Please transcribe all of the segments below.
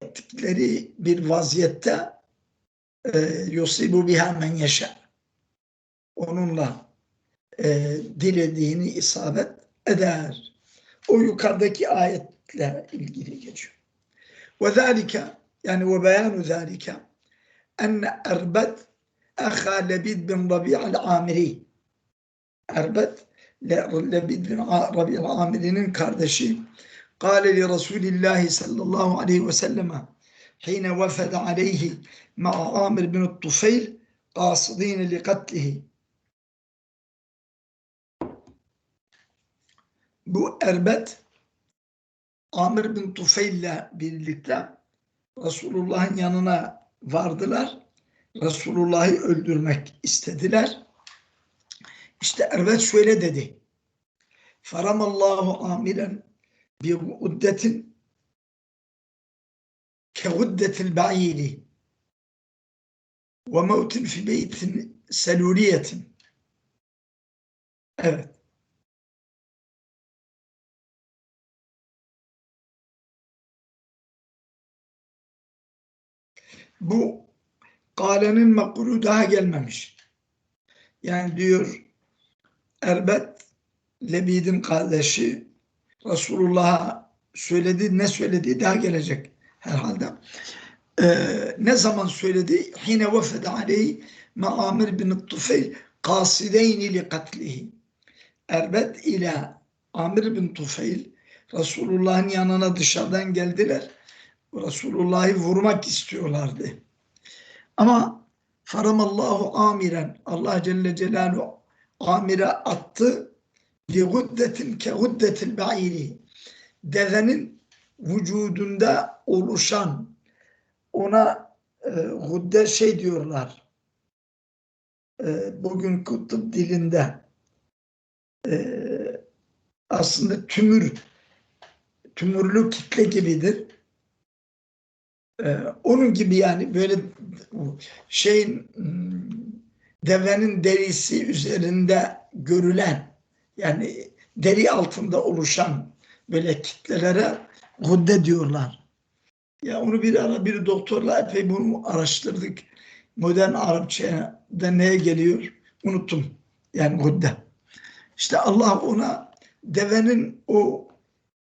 ettikleri bir vaziyette e, yusibu biha men yaşa. Onunla e, dilediğini isabet eder. O yukarıdaki ayetle ilgili geçiyor. Ve zâlike yani ve beyanu zâlike enne erbet eha Lebid bin Rabi'al Amiri Erbet Lebid bin Rabi'al Amiri'nin kardeşi قال لرسول الله صلى الله عليه وسلم حين وفد عليه مع عامر بن الطفيل قاصدين لقتله bu Erbet Amir bin Tufeil ile birlikte Resulullah'ın yanına vardılar. Resulullah'ı öldürmek istediler. İşte Erbet şöyle dedi. Faramallahu amiren bi uddetin ke uddetil ba'ili ve mevtin fi beytin seluriyetin. Evet. bu kalenin makulu daha gelmemiş. Yani diyor Erbet Lebid'in kardeşi Resulullah'a söyledi ne söyledi daha gelecek herhalde. Ee, ne zaman söyledi? Hine vefede aleyhi Amir bin Tufeyl kasideyni li katlihi. Erbet ile Amir bin Tufeyl Resulullah'ın yanına dışarıdan geldiler Resulullah'ı vurmak istiyorlardı. Ama faramallahu amiren Allah Celle Celaluhu amire attı ke guddetil ba'iri devenin vücudunda oluşan ona e, gudde şey diyorlar e, bugün kutup dilinde e, aslında tümür tümürlü kitle gibidir. Ee, onun gibi yani böyle şeyin hmm, devenin derisi üzerinde görülen yani deri altında oluşan böyle kitlelere gudde diyorlar. Ya onu bir ara bir doktorla epey bunu araştırdık. Modern Arapçada neye geliyor? Unuttum. Yani gudde. İşte Allah ona devenin o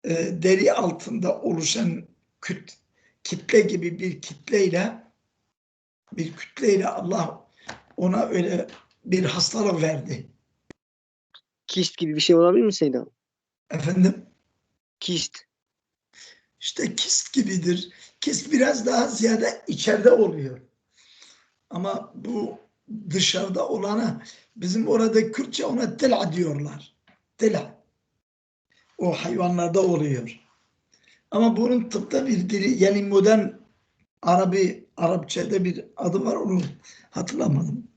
e, deri altında oluşan küt, kitle gibi bir kitleyle bir kütleyle Allah ona öyle bir hastalık verdi. Kist gibi bir şey olabilir mi Seyda? Efendim? Kist. İşte kist gibidir. Kist biraz daha ziyade içeride oluyor. Ama bu dışarıda olana bizim orada Kürtçe ona tela diyorlar. Tela. O hayvanlarda oluyor. Ama bunun tıpta bir dili yani modern Arabi Arapçada bir adı var onu hatırlamadım.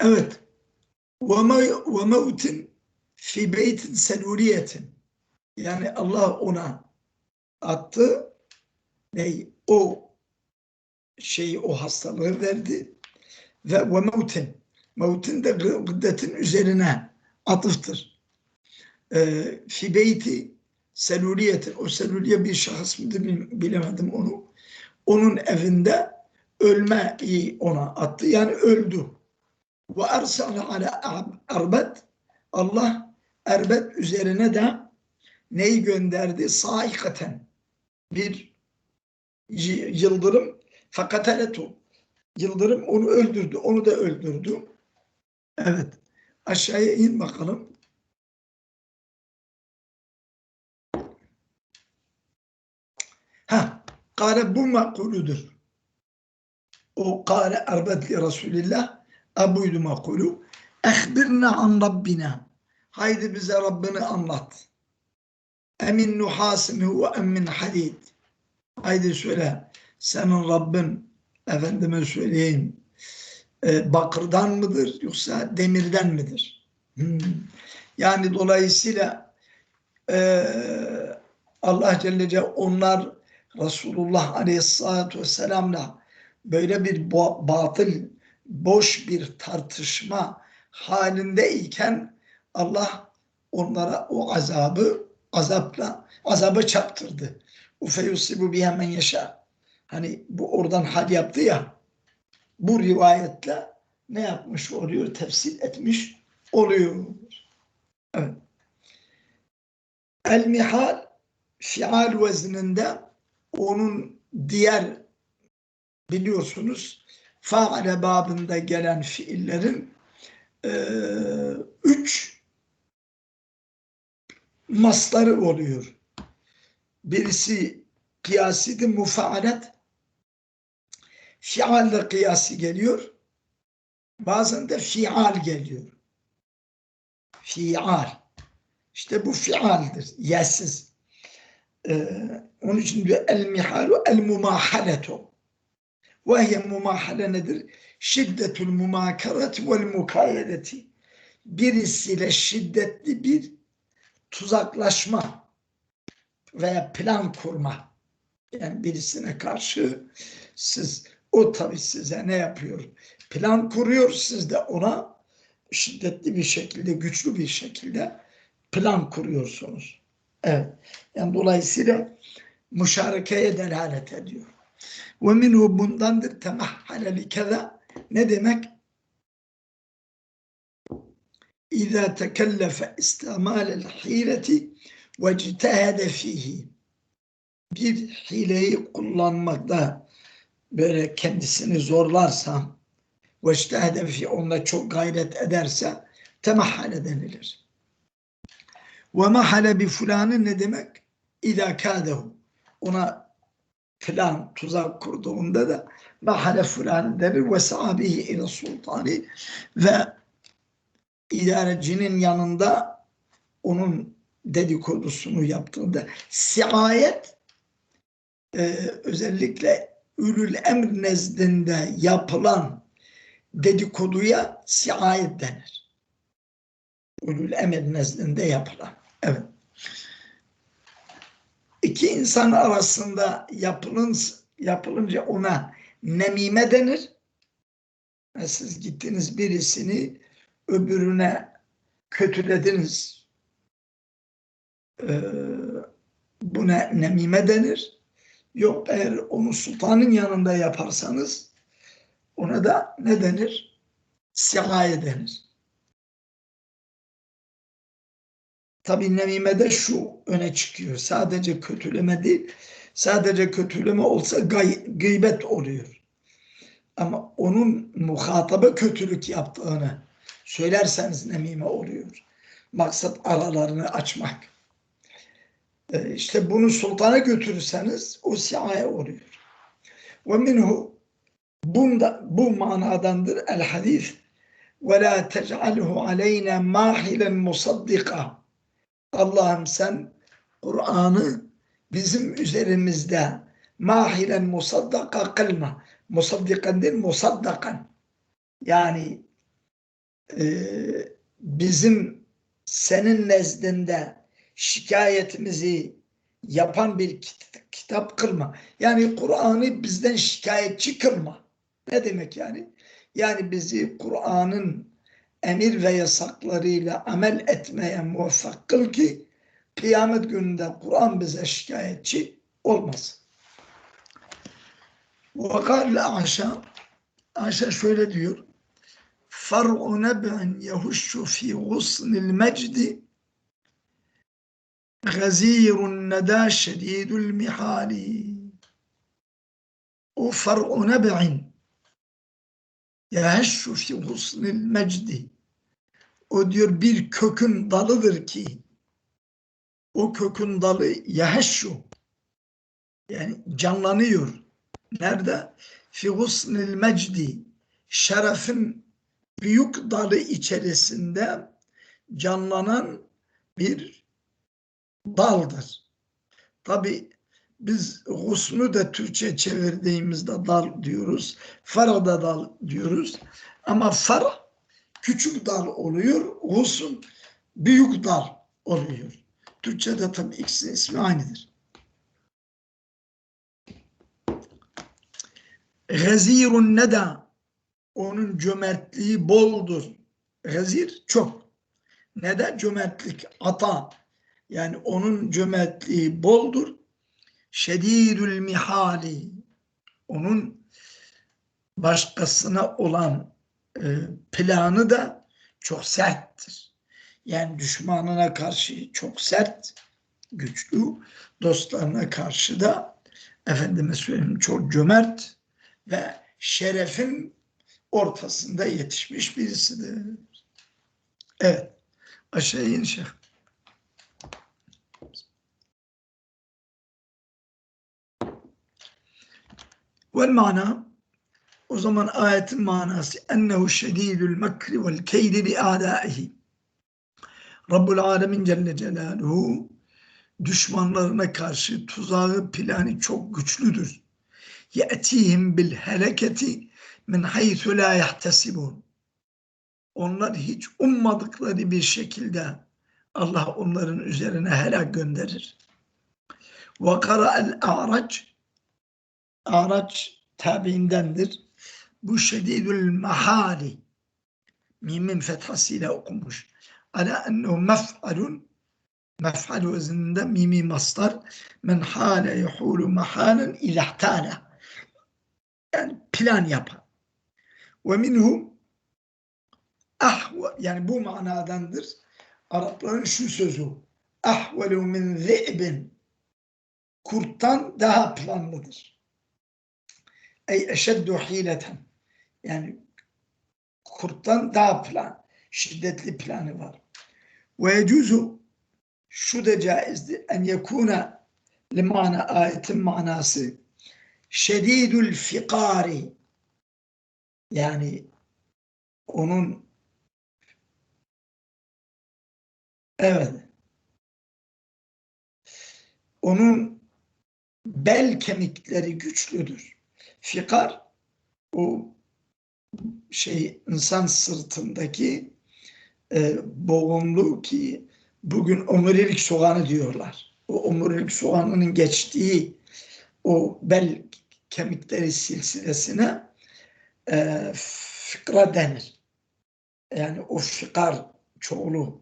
Evet. Mevtin fi beytin seluriyetin. Yani Allah ona attı. Ne? O şeyi, o hastalığı verdi. Ve ve mevtin. Mevtin de gıddetin üzerine atıftır. Ee, fi beyti seluliyeti, o seluliye bir şahıs mıdır bilemedim onu. Onun evinde ölmeyi ona attı. Yani öldü. Ve ersale ala erbet Allah erbet üzerine de neyi gönderdi? Saikaten bir yıldırım fakateletu yıldırım onu öldürdü. Onu da öldürdü. Evet. Aşağıya in bakalım. Ha, kâle bu makuludur. O kâle erbet li Resulillah ebuydu makulu. Ehbirna an Rabbina. Haydi bize Rabbini anlat. Emin nuhasimihu ve emin hadid. Haydi söyle. Senin Rabbin efendime söyleyeyim e, bakırdan mıdır yoksa demirden midir? Hmm. Yani dolayısıyla e, Allah Celle Celle onlar Resulullah Aleyhisselatü Vesselam'la böyle bir batıl, boş bir tartışma halindeyken Allah onlara o azabı azapla azabı çaptırdı. Ufeyusibu biha men yaşa. Hani bu oradan hal yaptı ya. Bu rivayetle ne yapmış oluyor? Tefsir etmiş oluyor. Evet. El mihal fial vezninde onun diğer biliyorsunuz faale babında gelen fiillerin eee, üç masları oluyor. Birisi kıyasidi mufaalet fialle kıyası geliyor. Bazen de fial geliyor. Fial. İşte bu fialdir. Yesiz. Ee, onun için diyor el mihalu el mumahaletu. Ve hiye mumahale nedir? Şiddetul mumakaret vel mukayedeti. Birisiyle şiddetli bir tuzaklaşma veya plan kurma. Yani birisine karşı siz o tabii size ne yapıyor? Plan kuruyor siz de ona şiddetli bir şekilde, güçlü bir şekilde plan kuruyorsunuz. Evet. Yani dolayısıyla müşarekeye delalet ediyor. Ve minhu bundandır temahhale li keza ne demek? İza tekellefe istimalel hileti ve citehede fihi bir hileyi kullanmakta böyle kendisini zorlarsa ve citehede fi onda çok gayret ederse temahhale denilir. Ve mahale bi fulanın ne demek? İza kâdehu. Ona plan tuzak kurduğunda da mahale fulanın denir ve sahabihi ile sultani ve idarecinin yanında onun dedikodusunu yaptığında siayet e, özellikle ülül emr nezdinde yapılan dedikoduya siayet denir. Ülül emir nezdinde yapılan. Evet. İki insan arasında yapılın, yapılınca ona nemime denir. Ve siz gittiniz birisini öbürüne kötülediniz. Ee, buna nemime denir. Yok eğer onu sultanın yanında yaparsanız ona da ne denir? Sigaye denir. Tabi nemimede şu öne çıkıyor. Sadece kötüleme değil. Sadece kötüleme olsa gay, gıybet oluyor. Ama onun muhataba kötülük yaptığını söylerseniz nemime oluyor. Maksat aralarını açmak. Ee, işte bunu sultana götürürseniz o siaye oluyor. Ve minhu bunda, bu manadandır el hadis ve la tec'alhu aleyna mahilen musaddika Allah'ım sen Kur'an'ı bizim üzerimizde mahilen musaddaka kılma. Musaddikan değil musaddakan. Yani e, bizim senin nezdinde şikayetimizi yapan bir kit- kitap kılma. Yani Kur'an'ı bizden şikayetçi kılma. Ne demek yani? Yani bizi Kur'an'ın emir ve yasaklarıyla amel etmeye muvaffak kıl ki kıyamet gününde Kur'an bize şikayetçi olmasın. Vakal Aşa Aşa şöyle diyor. Far'u neb'in yehuşşu fi gusnil mecdi gazirun neda şedidul mihali. O far'u neb'in yehuşşu fi gusnil mecdi. O diyor bir kökün dalıdır ki o kökün dalı yehuşşu yani canlanıyor. Nerede? Fi gusnil mecdi şerefin büyük dalı içerisinde canlanan bir daldır. Tabi biz gusnu da Türkçe çevirdiğimizde dal diyoruz. Fara da dal diyoruz. Ama far küçük dal oluyor. Gusn büyük dal oluyor. Türkçe'de tabi ikisinin ismi aynıdır. Gazirun neda onun cömertliği boldur. Gazir çok. Neden cömertlik? Ata. Yani onun cömertliği boldur. Şedidül mihali onun başkasına olan e, planı da çok serttir. Yani düşmanına karşı çok sert, güçlü, dostlarına karşı da efendime söyleyeyim çok cömert ve şerefin ortasında yetişmiş birisidir. Evet. Aşağı in şeyh. Vel mana o zaman ayetin manası ennehu şedidül mekri vel keydi li a'daihi. Rabbul Alemin Celle Celaluhu düşmanlarına karşı tuzağı planı çok güçlüdür. Ye'tihim bil heleketi min haythu la yahtesibun. Onlar hiç ummadıkları bir şekilde Allah onların üzerine helak gönderir. Ve kara'el a'rac Araç tabiindendir. Bu şedidül mahali. Mimin fethasıyla okunmuş. Ala ennehu mef'alun. Mef'al vezninde mimi mastar men hale yuhulu mahalen ilahtane yani plan yapan. Ve minhu ahve yani bu manadandır. Arapların şu sözü ahvelu min zi'bin. Kurttan daha planlıdır ey eşeddu hileten. Yani kurttan daha plan şiddetli planı var. Ve yecuzu şu da caizdir en yekuna limana ayetin manası şedidül fikari yani onun evet. Onun bel kemikleri güçlüdür. Fikar o şey insan sırtındaki e, boğumlu ki bugün omurilik soğanı diyorlar. O omurilik soğanının geçtiği o bel kemikleri silsilesine e, fıkra denir. Yani o fikar çoğuludur.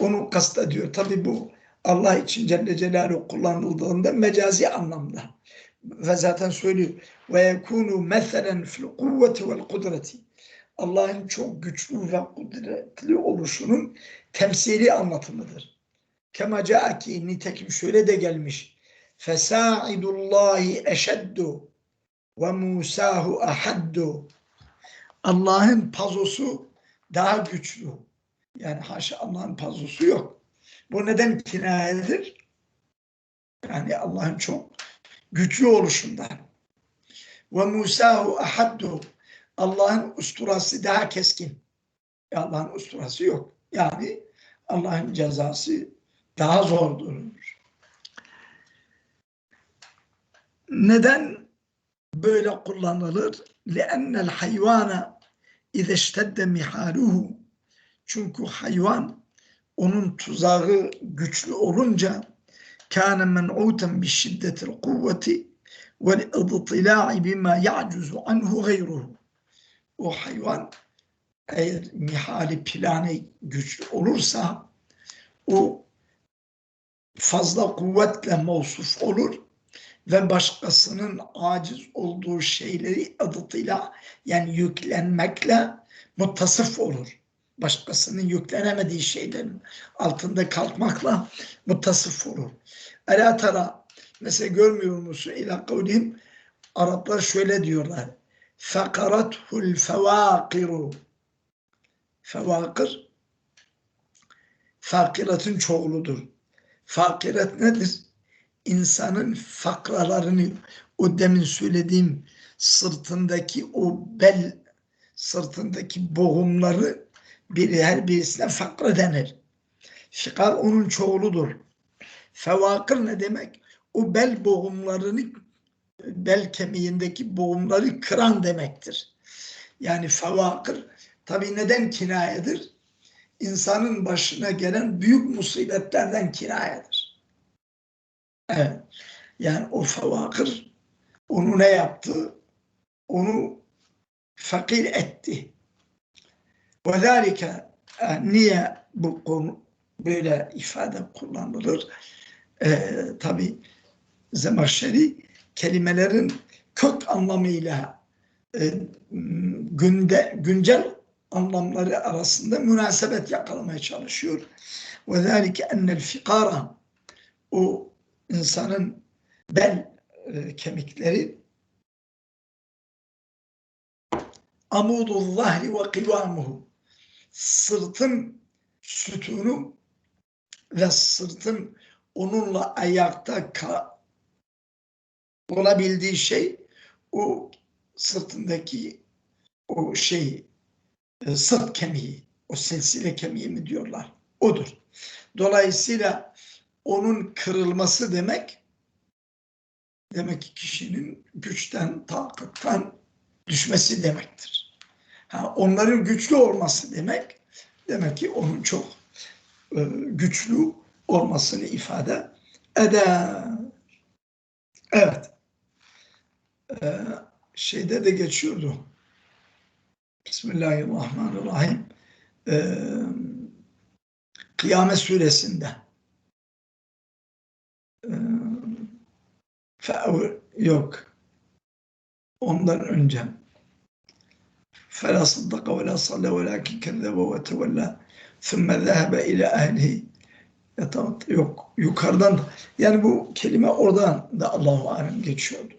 Onu kastediyor. Tabi bu Allah için Celle Celaluhu kullanıldığında mecazi anlamda. Ve zaten söylüyor. Ve yekunu meselen fil kuvveti vel kudreti. Allah'ın çok güçlü ve kudretli oluşunun temsili anlatımıdır. Kema caaki nitekim şöyle de gelmiş. Fesaidullahi eşeddu ve Musahu ahaddu. Allah'ın pazosu daha güçlü. Yani haşa Allah'ın pazosu yok. Bu neden kinayedir? Yani Allah'ın çok güçlü oluşundan. Ve Musahu ahaddu. Allah'ın usturası daha keskin. Allah'ın usturası yok. Yani Allah'ın cezası daha zordur. Neden böyle kullanılır? لِأَنَّ الْحَيْوَانَ اِذَا اشْتَدَّ مِحَالُهُ Çünkü hayvan onun tuzağı güçlü olunca كَانَ مَنْعُوتًا بِشِدَّةِ الْقُوَّةِ وَالْاِضْطِلَاعِ بِمَا يَعْجُزُ عَنْهُ غَيْرُهُ O hayvan eğer mihali planı güçlü olursa o fazla kuvvetle mevsuf olur ve başkasının aciz olduğu şeyleri adıyla yani yüklenmekle muttasıf olur. Başkasının yüklenemediği şeylerin altında kalkmakla muttasıf olur. Ela tara mesela görmüyor musun ila kavlihim Araplar şöyle diyorlar. Fekarathul fevakiru Fevakir fakiratın çoğuludur. Fakirat nedir? İnsanın fakralarını o demin söylediğim sırtındaki o bel sırtındaki boğumları biri her birisine fakra denir. Fikar onun çoğuludur. Fevakır ne demek? O bel boğumlarını bel kemiğindeki boğumları kıran demektir. Yani fevakır tabi neden kinayedir? İnsanın başına gelen büyük musibetlerden kinayedir. Evet. Yani o fevakır onu ne yaptı? Onu fakir etti. Ve zâlike niye bu konu böyle ifade kullanılır? Ee, tabi Zemahşeri kelimelerin kök anlamıyla e, günde güncel anlamları arasında münasebet yakalamaya çalışıyor. Zâlike ennel fikara o insanın bel e, kemikleri amudul zahri ve kıvamuhu sırtın sütunu ve sırtın onunla ayakta olabildiği şey o sırtındaki o şey e, sırt kemiği, o silsile kemiği mi diyorlar? Odur. Dolayısıyla onun kırılması demek demek ki kişinin güçten, takattan düşmesi demektir. Ha, onların güçlü olması demek demek ki onun çok e, güçlü olmasını ifade eder. Evet. Ee, şeyde de geçiyordu. Bismillahirrahmanirrahim. Ee, Kıyamet suresinde. Ee, fe- yok. Ondan önce. فلا صدق ولا صلى ولكن كذب وتولى ثم ذهب إلى أهله yatamat yok yukarıdan da yani bu kelime oradan da Allahu alem geçiyordu.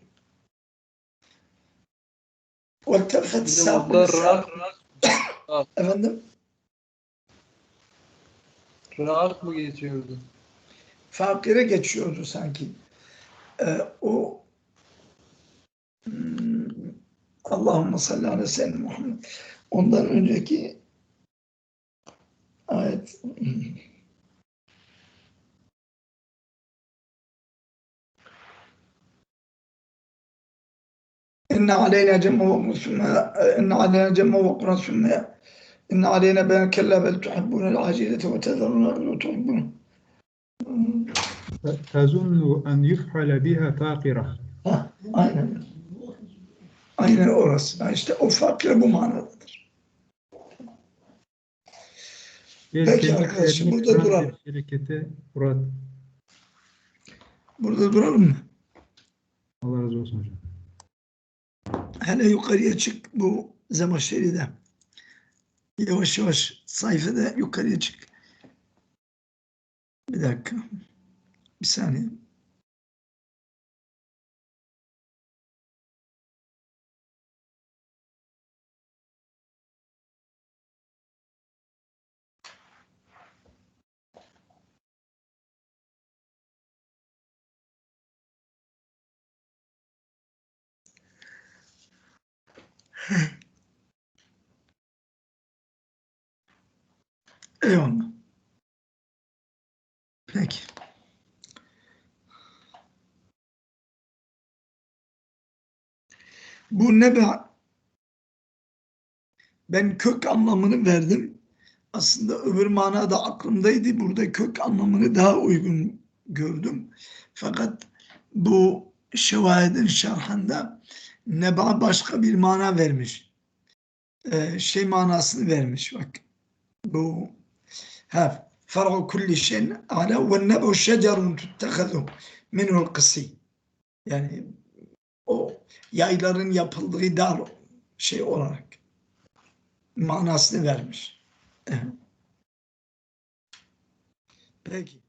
وَالْتَفَتْ Bizim سَاقُ orada السَّاقُ- rahat, Efendim? rahat mı geçiyordu? Fakire geçiyordu sanki. Ee, o hmm, Allahümme salli ala seyyidina Muhammed. Ondan önceki ayet hmm. إن علينا جمع ثم إن علينا جمع وقرا ثم إن علينا بيان كلا بل تحبون العاجلة وتذرون الآخرة وتحبون تظن أن يفعل بها فاقرة Ha, aynen. Aynen orası. Ha, işte o fakir bu manadadır. Peki arkadaşım, burada duralım. Şirkete Murat Burada duralım mı? Allah razı olsun hocam. Hele yukarıya çık bu Zemahşeri'de. Yavaş yavaş sayfada yukarıya çık. Bir dakika. Bir saniye. Eyvallah. Peki. Bu nebe ben kök anlamını verdim. Aslında öbür mana da aklımdaydı. Burada kök anlamını daha uygun gördüm. Fakat bu şevahidin şerhında neba başka bir mana vermiş. E, şey manasını vermiş bak. Bu ha far'u kulli şeyin ala ve nebu şecerun tuttehazu minhul kısi. Yani o yayların yapıldığı dal şey olarak manasını vermiş. Peki.